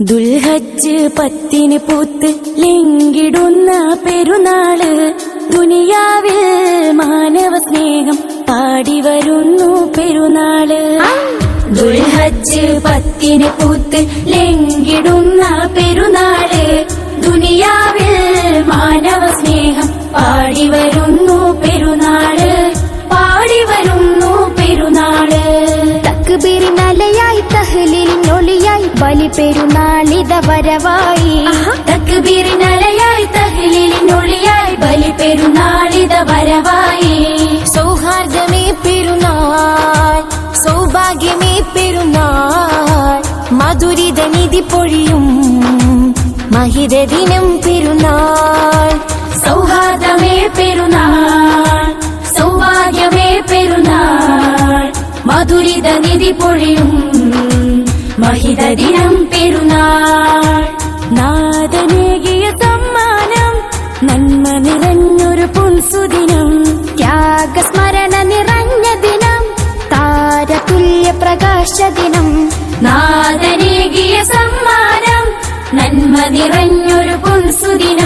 ദുൽഹജ്ജ് പത്തിന് പൂത്ത് ലിങ്കിടുന്ന പെരുന്നാൾ. ദുനിയാവിൽ മാനവ സ്നേഹം പാടി വരുന്നു പെരുന്നാൾ. ദുൽഹജ്ജ് പത്തിന് പൂത്ത് ലിങ്കിടുന്ന പെരുന്നാൾ. ദുനിയാവിൽ തഹ്ലീലിനൊളിയായി ബലി പെരുന്നാളിത വരവായി. തക്ബീറിനലയായി തഹ്ലീലിനൊളിയായി ബലി പെരുന്നാളിത വരവായി. സൗഹാർദ്ദമേ പെരുന്നാൾ സൗഭാഗ്യമേ പെരുന്നാൾ മധുരിത നിധി പൊഴിയും മഹിത ദിനം പെരുന്നാൾ. സൗഹാർദ്ദമേ പെരുന്നാൾ സൗഭാഗ്യമേ പെരുന്നാൾ മധുരിത നിധി പൊഴിയും മഹിത ദിനം പെരുന്നാൾ. നാദനേകിയ സമ്മാനം നന്മ നിറഞ്ഞൊരു പുൻസുദിനം ത്യാഗസ്മരണ നിറഞ്ഞ ദിനം താരതുല്യ പ്രകാശ ദിനം. നാദനേകിയ സമ്മാനം നന്മ നിറഞ്ഞൊരു പുൻസുദിനം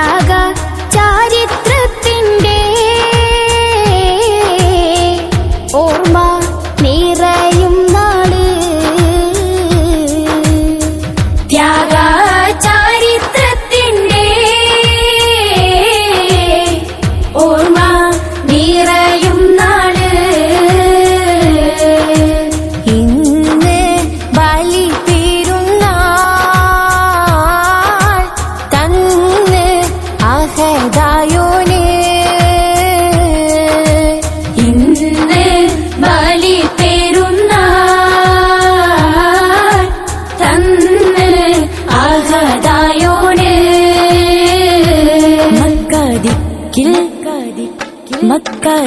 त्याग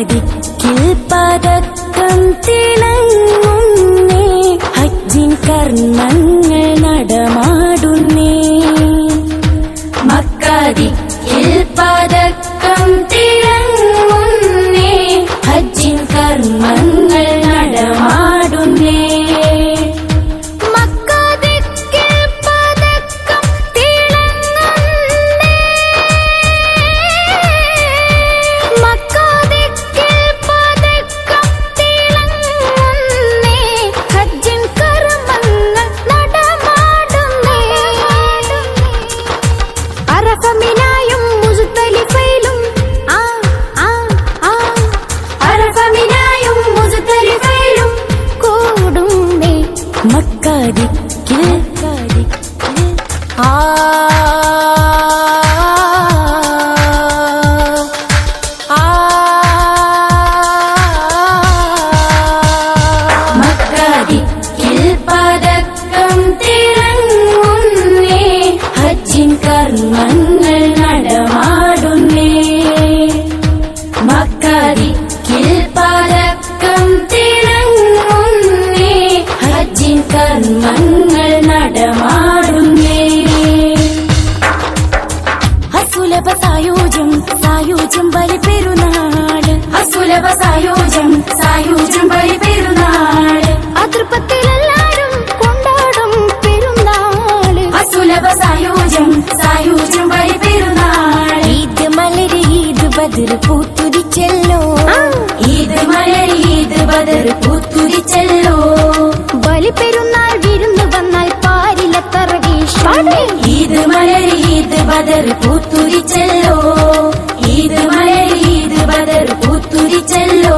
മക്കദിക്കിൽ പതക്കം തിളങ്ങുന്നേ ഹജ്ജിൻ കർമ്മങ്ങൾ കർമ്മങ്ങൾ നടമാടുന്നേ. അസുലഭ സായോജ്യം സായോജ്യം ബലി പെരുന്നാൾ അസുലഭ സായോജ്യം സായോജ്യം ബലി പെരുന്നാൾ അതൃപ്പത്തിലെല്ലാരും കൊണ്ടാടും പെരുന്നാൾ അസുലഭ സായോജ്യം സായോജ്യം ബലി പെരുന്നാൾ ഈദ് മലരി ഈദ് ബദർ പൂത്തുരിച്ചല്ലോ. ഈദ് മലരി ഈദ് ബദർ പൂത്തുരിച്ചല്ലോ. ബലിപ്പെരുന്നാൾ വിരുന്ന് വന്നാൽ പാരിലത്തറ ഈദ് മലർ ഈദ് ബദർ പൂത്തുരിച്ചല്ലോ. ഈദ് മലർ ഈദ് ബദർ പൂത്തുരിച്ചല്ലോ.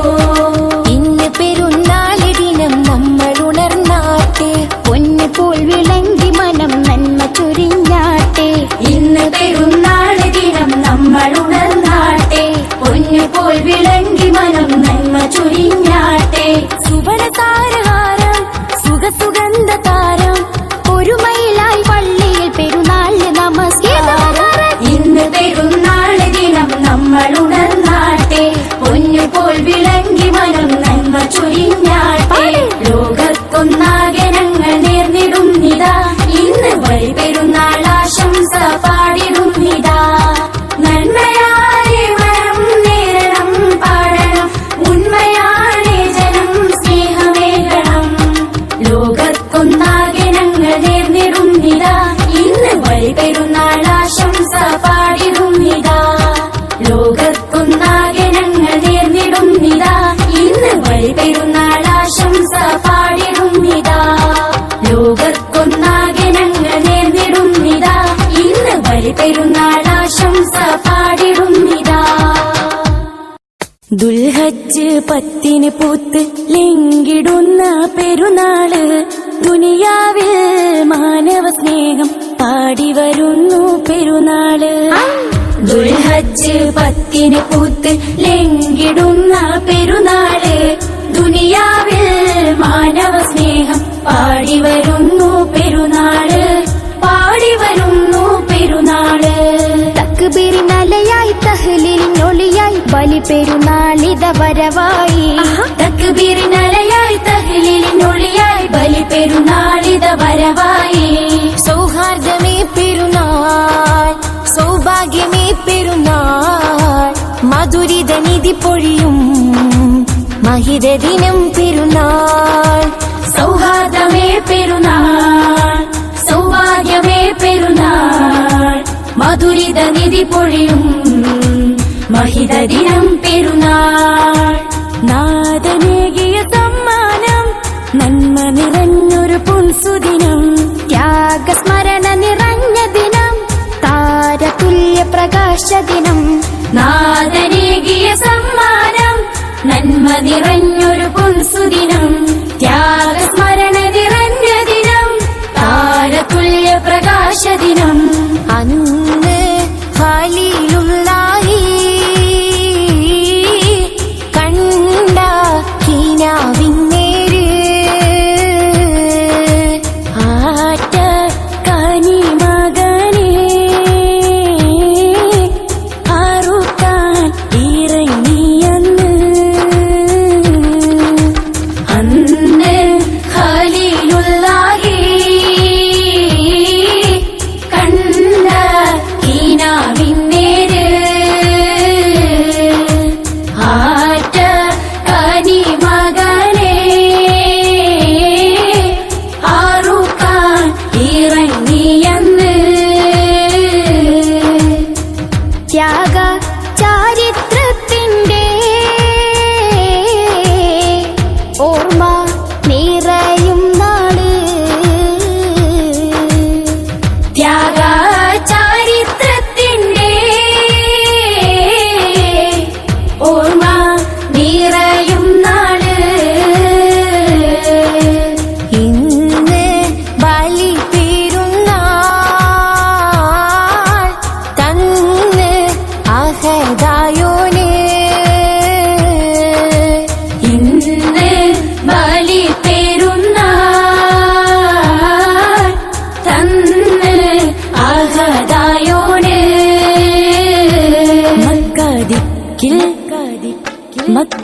ഇന്ന് പെരുന്നാളി ദിനം നമ്മൾ ഉണർന്നാട്ടെ. പൊന്നു പോൽ വിളങ്ങി മനം നന്മ ചുരിഞ്ഞാട്ടെ. ഇന്ന് പെരുന്നാളി ദിനം നമ്മൾ ഉണർന്നാട്ടെ. പൊന്നു പോൽ വിളങ്ങി മനം നന്മ ചുരിഞ്ഞാട്ടെ. സുവർണ సుగంధ తార ദുൽഹജ്ജ് പത്തിന് പൂത്ത് ലിങ്കിടുന്ന പെരുന്നാൾ. ദുനിയാവിൽ മാനവ സ്നേഹം പാടി വരുന്നു പെരുന്നാൾ. ദുൽഹജ്ജ് പത്തിന് പൂത്ത് ലിങ്കിടുന്ന പെരുന്നാൾ. ദുനിയാവിൽ മാനവ സ്നേഹം പാടി വരുന്നു പെരുന്നാൾ. പാടി വരുന്നു പെരുന്നാൾ. തക്ബീറിനലയായി തഹ്ലീലിനൊളിയായി ബലി പെരുന്നാളിത വരവായി. തക്ബീറിനലയായി തഹ്ലീലിനൊളിയായി ബലി പെരുന്നാളിത വരവായി. സൗഹാർദ്ദമേ പെരുന്നാൾ സൗഭാഗ്യമേ പെരുന്നാൾ. മധുരിത നിധി പൊഴിയും മഹിത ദിനം പെരുന്നാൾ. നിധി പൊഴിയും മഹിത ദിനം പെരുന്നാൾ. നാദനേകിയ സമ്മാനം നന്മ നിറഞ്ഞൊരു പുൻസുദിനം ത്യാഗസ്മരണ നിറഞ്ഞ ദിനം താരതുല്യ പ്രകാശ ദിനം. നാദനേകിയ സമ്മാനം നന്മ നിറഞ്ഞൊരു പുൻസുദിനം.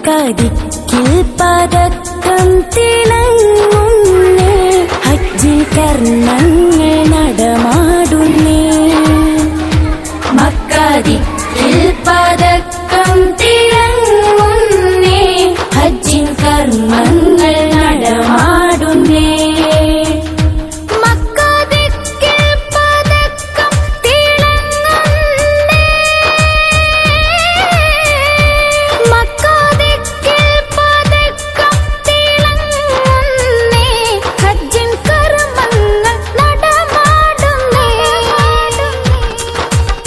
മക്കദിക്കിൽ പതക്കം തിളങ്ങുന്നു ഹജ്ജിൽ കർണങ്ങൾ